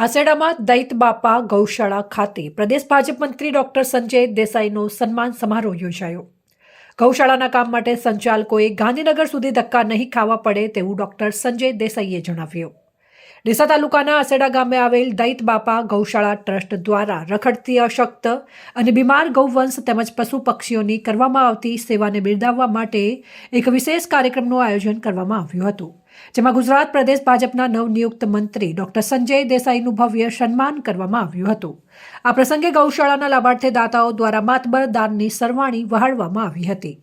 આસેડામાં દૈત બાપા ગૌશાળા ખાતે પ્રદેશ ભાજપ મંત્રી ડોક્ટર સંજય દેસાઈનો સન્માન સમારોહ યોજાયો. ગૌશાળાના કામ માટે સંચાલકોએ ગાંધીનગર સુધી ધક્કા નહીં ખાવા પડે તેવું ડોક્ટર સંજય દેસાઈએ જણાવ્યું. ડીસા તાલુકાના આસેડા ગામે આવેલ દૈત બાપા ગૌશાળા ટ્રસ્ટ દ્વારા રખડતી અશક્ત અને બીમાર ગૌવંશ તેમજ પશુ પક્ષીઓની કરવામાં આવતી સેવાને બિરદાવવા માટે એક વિશેષ કાર્યક્રમનું આયોજન કરવામાં આવ્યું હતું. જેમાં ગુજરાત પ્રદેશ ભાજપના નવનિયુક્ત મંત્રી ડોક્ટર સંજય દેસાઈનું ભવ્ય સન્માન કરવામાં આવ્યું હતું. આ પ્રસંગે ગૌશાળાના લાભાર્થી દાતાઓ દ્વારા માતબર દાનની સરવાણી વહાડવામાં આવી હતી.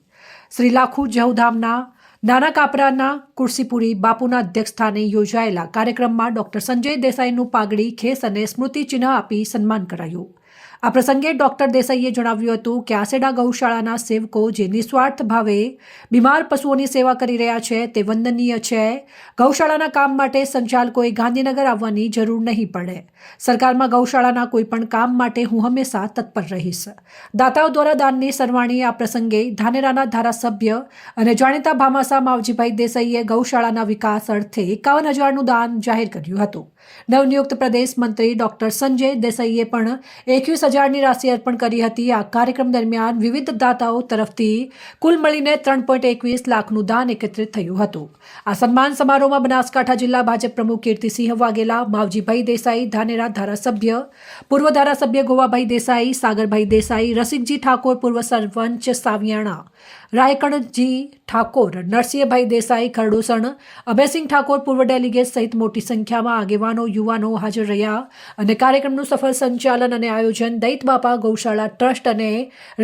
શ્રી લાખુ જહુધામના નાના કાપરાના, કુર્સીપુરી બાપુના અધ્યક્ષસ્થાને યોજાયેલા કાર્યક્રમમાં ડોક્ટર સંજય દેસાઈનું પાઘડી, ખેસ અને સ્મૃતિચિહ્ન આપી સન્માન કરાયું. આ પ્રસંગે ડોક્ટર દેસાઈએ જણાવ્યું હતું કે આસેડા ગૌશાળાના સેવકો જે નિસ્વાર્થ ભાવે બીમાર પશુઓની સેવા કરી રહ્યા છે તે વંદનીય છે. ગૌશાળાના કામ માટે સંચાલકોએ ગાંધીનગર આવવાની જરૂર નહીં પડે. સરકારમાં ગૌશાળાના કોઈ પણ કામ માટે હું હંમેશા તત્પર રહીશ. દાતાઓ દ્વારા દાનની સરવાણી આ પ્રસંગે ધાનેરાના ધારાસભ્ય અને જાણીતા ભામાસા માવજીભાઈ દેસાઈએ ગૌશાળાના વિકાસ અર્થે એકાવન હજારનું દાન જાહેર કર્યું હતું. નવનિયુક્ત પ્રદેશ મંત્રી ડોક્ટર સંજય દેસાઈએ પણ એકવીસ હજારની રાશિ અર્પણ કરી હતી. આ કાર્યક્રમ દરમિયાન વિવિધ દાતાઓ તરફથી કુલ મળીને ત્રણ પોઈન્ટ એકવીસ લાખનું દાન એકત્રિત થયું હતું. આ સન્માન સમારોહમાં બનાસકાંઠા જિલ્લા ભાજપ પ્રમુખ કીર્તિસિંહ વાઘેલા, માવજીભાઈ દેસાઈ, ધાનેરા ધારાસભ્ય, પૂર્વ ધારાસભ્ય ગોવાભાઈ દેસાઈ, સાગરભાઈ દેસાઈ, રસિકજી ઠાકોર, પૂર્વ સરપંચ સાવિયાણા, રાયકણજી ઠાકોર, નરસિંહભાઈ દેસાઈ, ખરડોસણ, અભયસિંહ ઠાકોર, પૂર્વ ડેલિગેટ સહિત મોટી સંખ્યામાં આગેવાનો, યુવાનો હાજર રહ્યા અને કાર્યક્રમનું સફળ સંચાલન અને આયોજન દૈત બાપા ગૌશાળા ટ્રસ્ટ અને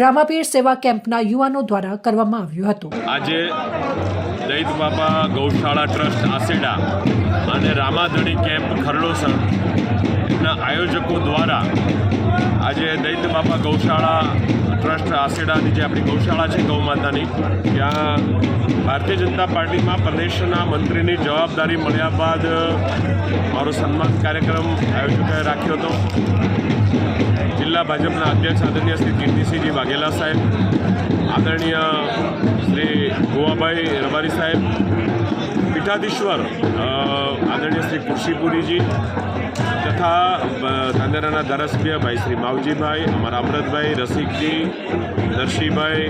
રામાપીર સેવા કેમ્પના યુવાનો દ્વારા કરવામાં આવ્યું હતું. આજે દૈત બાપા ગૌશાળા ટ્રસ્ટ આસેડા અને રામાધણી કેમ્પ ખરડોસર એમના આયોજકો દ્વારા આજે દૈત બાપા ગૌશાળા ટ્રસ્ટ આસેડાની જે આપણી ગૌશાળા છે ગૌ માતાની, ત્યાં ભારતીય જનતા પાર્ટીમાં પ્રદેશના મંત્રીની જવાબદારી મળ્યા બાદ મારો સન્માન કાર્યક્રમ આયોજકોએ રાખ્યો હતો. જિલ્લા ભાજપના અધ્યક્ષ આદરણીય શ્રી કીર્તિસિંહજી વાઘેલા સાહેબ આદરણીય શ્રી ગોવાભાઈ રબારી સાહેબ પીઠાધીશ્વર આદરણીય શ્રી કુર્શીપુરીજી તથા અ, ધાનેરાના ધારાસભ્ય ભાઈ શ્રી માવજીભાઈ અમારા અમરતભાઈ રસિકજી નરસિંહભાઈ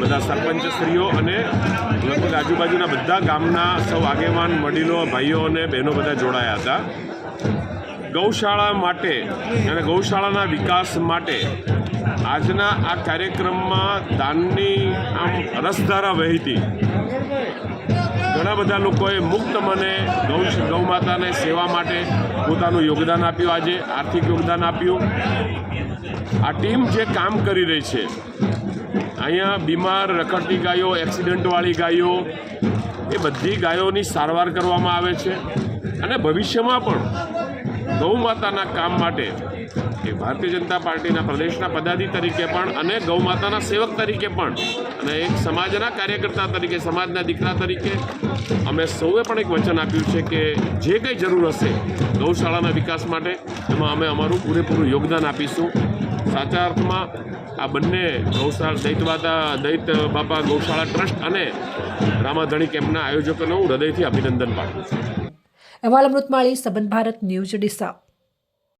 બધા સરપંચશ્રીઓ અને લગભગ આજુબાજુના બધા ગામના સૌ આગેવાન વડીલો ભાઈઓ અને બહેનો બધા જોડાયા હતા. ગૌશાળા માટે અને ગૌશાળાના વિકાસ માટે આજના આ કાર્યક્રમમાં દાનની આમ રસધારા વહેતી ઘણા બધા લોકોએ મુક્ત મને ગૌ ગૌ માતાને સેવા માટે પોતાનું યોગદાન આપ્યું. આજે આર્થિક યોગદાન આપ્યું. આ ટીમ જે કામ કરી રહી છે, અહીંયા બીમાર, રખડતી ગાયો એક્સિડન્ટવાળી ગાયો, એ બધી ગાયોની સારવાર કરવામાં આવે છે. અને ભવિષ્યમાં પણ ગૌ માતાના કામ માટે એ ભારતીય જનતા પાર્ટીના પ્રદેશના પદાધિ તરીકે પણ અને ગૌ માતાના સેવક તરીકે પણ અને એક સમાજના કાર્યકર્તા તરીકે, સમાજના દીકરા તરીકે અમે સૌએ પણ એક વચન આપ્યું છે કે જે કંઈ જરૂર હશે ગૌશાળાના વિકાસ માટે, એમાં અમે અમારું પૂરેપૂરું યોગદાન આપીશું. સાચા અર્થમાં આ બંને ગૌશાળા દૈતવાદા દૈત બાપા ગૌશાળા ટ્રસ્ટ અને રામાધણી કેમ્પના આયોજકોને હું હૃદયથી અભિનંદન પાઠવું છું. અહેવાલ અમૃતમાળી સંબંધ ભારત ન્યૂઝ ડીસા.